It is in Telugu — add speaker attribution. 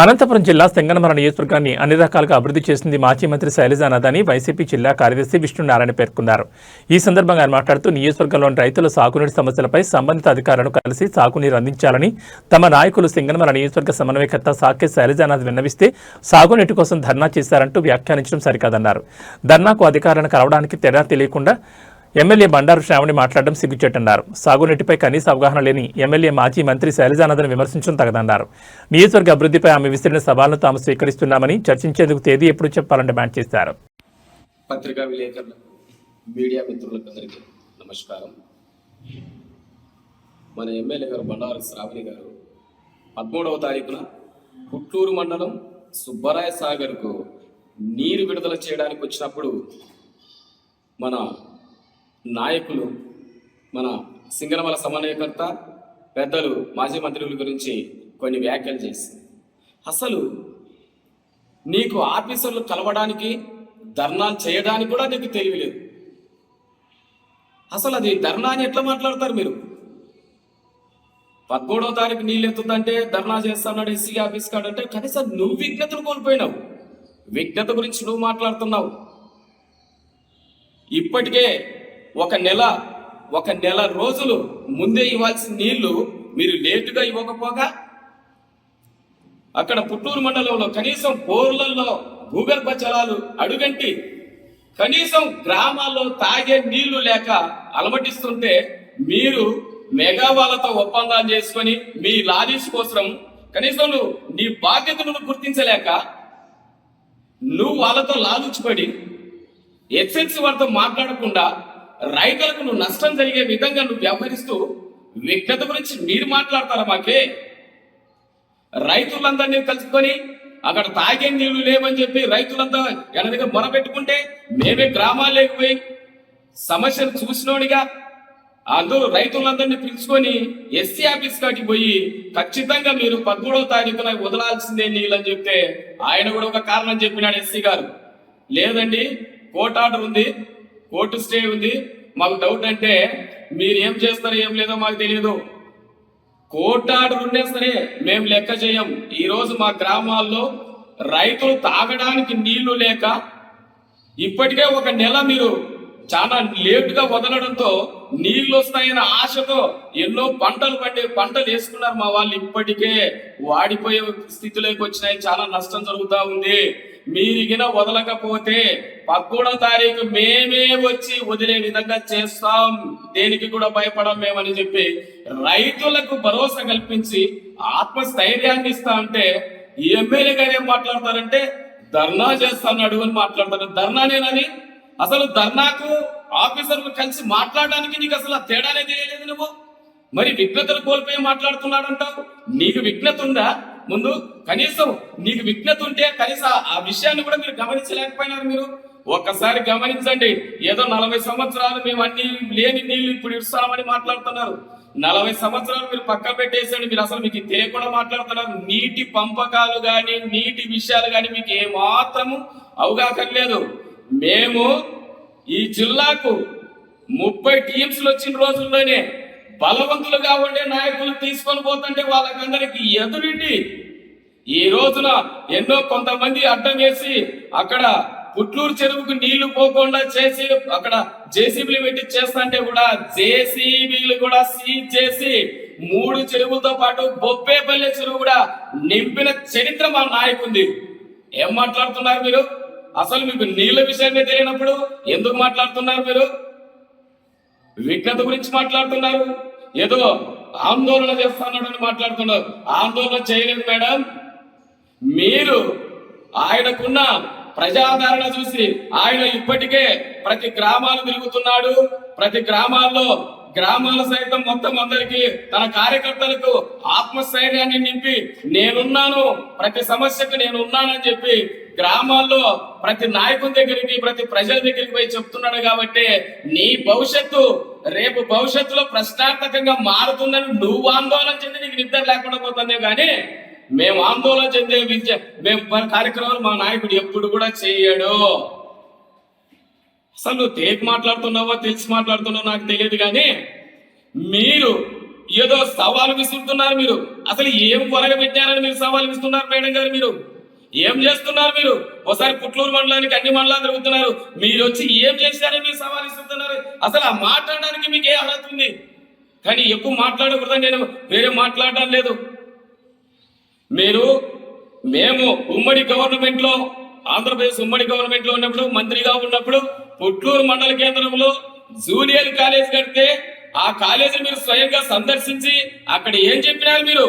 Speaker 1: అనంతపురం జిల్లా సింగనమల నియోజకవర్గాన్ని అన్ని రకాలుగా అభివృద్ధి చేసింది మాజీ మంత్రి శైలజానాథ్ అని వైసీపీ జిల్లా కార్యదర్శి విష్ణునారాయణ పేర్కొన్నారు. ఈ సందర్భంగా ఆయన మాట్లాడుతూ నియోజకవర్గంలోని రైతుల సాగునీటి సమస్యలపై సంబంధిత అధికారులను కలిసి సాగునీరు అందించాలని తమ నాయకులు సింగనమర నియోజకవర్గ సమన్వయకర్త సాకే శైలజానాథ్ విన్నవిస్తే సాగునీటి కోసం ధర్నా చేశారంటూ వ్యాఖ్యానించడం సరికాదన్నారు. ధర్నాకు అధికారులను కలవడానికి తేడా తెలియకుండా ఎమ్మెల్యే బండారు శ్రావణి మాట్లాడడం సిగ్గుచేటన్నారు. సాగునీటిపై కనీస అవగాహన లేని ఎమ్మెల్యే మాజీ మంత్రి శైలజానందను విమర్శించడం తగదన్నారు. నియోజకవర్గ అభివృద్ధిపై ఆమె విసిరిన సవాళ్ళను తాము స్వీకరిస్తున్నామని చర్చించేందుకు తేదీ ఎప్పుడు చెప్పాలని డిమాండ్ చేశారు.
Speaker 2: పత్రికా విలేకరులకు మీడియా మిత్రులకు అందరికీ నమస్కారం. మన ఎమ్మెల్యే గారు బండారు శ్రావణి గారు పదమూడవ తారీఖున పుట్టూరు మండలం సుబ్బరాయ సాగర్కు నీరు విడుదల చేయడానికి వచ్చినప్పుడు మన నాయకులు మన సింగనమల సమన్వయకర్త పెద్దలు మాజీ మంత్రుల గురించి కొన్ని వ్యాఖ్యలు చేసి అసలు నీకు ఆఫీసర్లు కలవడానికి ధర్నాలు చేయడానికి కూడా నీకు తెలియలేదు అసలు అది ధర్నా అని ఎట్లా మాట్లాడతారు మీరు? పదమూడవ తారీఖు నీళ్ళు ఎత్తుందంటే ధర్నా చేస్తాడు ఎస్సీ ఆఫీస్ కాడంటే కనీసం నువ్వు విజ్ఞతను కోల్పోయినావు. విజ్ఞత గురించి నువ్వు మాట్లాడుతున్నావు. ఇప్పటికే ఒక నెల ఒక నెల రోజులు ముందే ఇవ్వాల్సిన నీళ్ళు మీరు లేటుగా ఇవ్వకపోగా? అక్కడ పుట్టూరు మండలంలో కనీసం బోర్లలో భూగర్భ జలాలు అడుగంటి కనీసం గ్రామాల్లో తాగే నీళ్ళు లేక అలమటిస్తుంటే మీరు మెగా వాళ్ళతో ఒప్పందాలు చేసుకొని మీ లారీస్ కోసం కనీసం నువ్వు నీ బాధ్యతలను గుర్తించలేక నువ్వు వాళ్ళతో లాలుచిపడి ఎస్ఎల్సి వారితో మాట్లాడకుండా రైతులకు నువ్వు నష్టం జరిగే విధంగా నువ్వు వ్యవహరిస్తూ విఘ్నత గురించి మీరు మాట్లాడతారా మాకే? రైతులందరినీ కలుసుకొని అక్కడ తాగే నీళ్ళు లేవని చెప్పి రైతులంతా ఎన దగ్గర మొరపెట్టుకుంటే మేమే గ్రామాలకు పోయి సమస్యను చూసినోడిగా అందరూ రైతులందరినీ పిలుచుకొని ఎస్సీ ఆఫీస్ కాటికి పోయి ఖచ్చితంగా మీరు పదమూడవ తారీఖున వదలాల్సిందే నీళ్ళని చెప్తే ఆయన కూడా ఒక కారణం చెప్పినాడు ఎస్సీ గారు. లేదండి కోర్టు ఆర్డర్ ఉంది. కోర్టు స్టే ఉంది. మాకు డౌట్ అంటే మీరు ఏం చేస్తారో ఏం లేదో మాకు తెలియదు కోర్టు ఆర్డర్ ఉండే సరే మేము లెక్క చేయం. ఈరోజు మా గ్రామాల్లో రైతులు తాగడానికి నీళ్ళు లేక ఇప్పటికే ఒక నెల మీరు చాలా లేటుగా వదలడంతో నీళ్ళు వస్తాయన్న ఆశతో ఎన్నో పంటలు పండి పంటలు వేసుకున్నారు మా వాళ్ళు. ఇప్పటికే వాడిపోయే స్థితిలోకి వచ్చినాయి చాలా నష్టం జరుగుతూ ఉంది. మీరిగిన వదలకపోతే పదమూడో తారీఖు మేమే వచ్చి వదిలే విధంగా చేస్తాం. దేనికి కూడా భయపడం మేమని చెప్పి రైతులకు భరోసా కల్పించి ఆత్మస్థైర్యాన్ని ఇస్తా అంటే ఈ ఎమ్మెల్యే గారు ఏం మాట్లాడతారంటే ధర్నా చేస్తాను అని మాట్లాడతారు. ధర్నానేనని అసలు ధర్నాకు ఆఫీసర్లు కలిసి మాట్లాడడానికి నీకు అసలు ఆ తేడానే తెలియలేదు నువ్వు? మరి విఘ్నతలు కోల్పోయి మాట్లాడుతున్నాడంటావు? నీకు విఘ్నత ఉందా? ముందు కనీసం నీకు విఘ్నత ఉంటే కనీసం ఆ విషయాన్ని కూడా మీరు గమనించలేకపోయినారు మీరు. ఒక్కసారి గమనించండి. ఏదో నలభై సంవత్సరాలు మేము అన్ని లేని నీళ్ళు ఇప్పుడు ఇస్తామని మాట్లాడుతున్నారు. నలభై సంవత్సరాలు మీరు పక్క పెట్టేసండి మీరు అసలు మీకు తెలియకుండా మాట్లాడుతున్నారు. నీటి పంపకాలు కానీ నీటి విషయాలు కానీ మీకు ఏమాత్రము అవగాహన లేదు. మేము ఈ జిల్లాకు ముప్పై టీమ్స్ వచ్చిన రోజుల్లోనే బలవంతులుగా ఉండే నాయకులు తీసుకొని పోతుంటే వాళ్ళకందరికి ఎదురిండి ఈ రోజున ఎన్నో కొంతమంది అడ్డం వేసి అక్కడ పుట్లూరు చెరువుకు నీళ్ళు పోకుండా చేసి అక్కడ జేసీబీలు పెట్టి చేస్తుంటే కూడా జేసీబీలు కూడా సీజ్ చేసి మూడు చెరువులతో పాటు బొప్పేపల్లె చెరువు కూడా నింపిన చరిత్ర మా నాయకుంది. ఏం మాట్లాడుతున్నారు మీరు? అసలు మీకు నీళ్ళ విషయమే తెలియనప్పుడు ఎందుకు మాట్లాడుతున్నారు మీరు? విఘ్నత గురించి మాట్లాడుతున్నారు. ఏదో ఆందోళన చేస్తున్నాడని మాట్లాడుతున్నారు. ఆందోళన చేయలేదు మేడం. మీరు ఆయనకున్న ప్రజాదరణ చూసి ఆయన ఇప్పటికే ప్రతి గ్రామాలు తిరుగుతున్నాడు. ప్రతి గ్రామాల్లో గ్రామాల సైతం మొత్తం అందరికి తన కార్యకర్తలకు ఆత్మస్థైర్యాన్ని నింపి నేనున్నాను ప్రతి సమస్యకు నేను ఉన్నానని చెప్పి గ్రామాల్లో ప్రతి నాయకుని దగ్గరికి ప్రతి ప్రజల దగ్గరికి పోయి చెప్తున్నాడు కాబట్టి నీ భవిష్యత్తు రేపు భవిష్యత్తులో ప్రశ్నార్థకంగా మారుతుందని నువ్వు ఆందోళన చెంది నీకు నిద్ర లేకుండా పోతుందే కానీ మేము ఆందోళన చెందే విద్య మేము కార్యక్రమాలు మా నాయకుడు ఎప్పుడు కూడా చేయడు. అసలు నువ్వు తేక్ మాట్లాడుతున్నావో తెలిసి మాట్లాడుతున్నావో నాకు తెలియదు కానీ మీరు ఏదో సవాలు విసురుతున్నారు మీరు. అసలు ఏం కొలగబెట్టారని మీరు సవాలు విస్తున్నారు మేడం గారు మీరు? ఏం చేస్తున్నారు మీరు? ఒకసారి పుట్లూరు మండలానికి అన్ని మండలాలు తిరుగుతున్నారు. మీరు వచ్చి ఏం చేశారని మీరు సవాలు ఇస్తున్నారు అసలు ఆ మాట్లాడడానికి మీకు ఏ అర్హత ఉంది? కానీ ఎక్కువ మాట్లాడకూడదని నేను వేరే మాట్లాడడం లేదు. మీరు మేము ఉమ్మడి గవర్నమెంట్లో ఆంధ్రప్రదేశ్ ఉమ్మడి గవర్నమెంట్లో ఉన్నప్పుడు మంత్రిగా ఉన్నప్పుడు పుట్లూరు మండల కేంద్రంలో జూనియర్ కాలేజ్ కడితే ఆ కాలేజీ మీరు స్వయంగా సందర్శించి అక్కడ ఏం చెప్పినారు మీరు?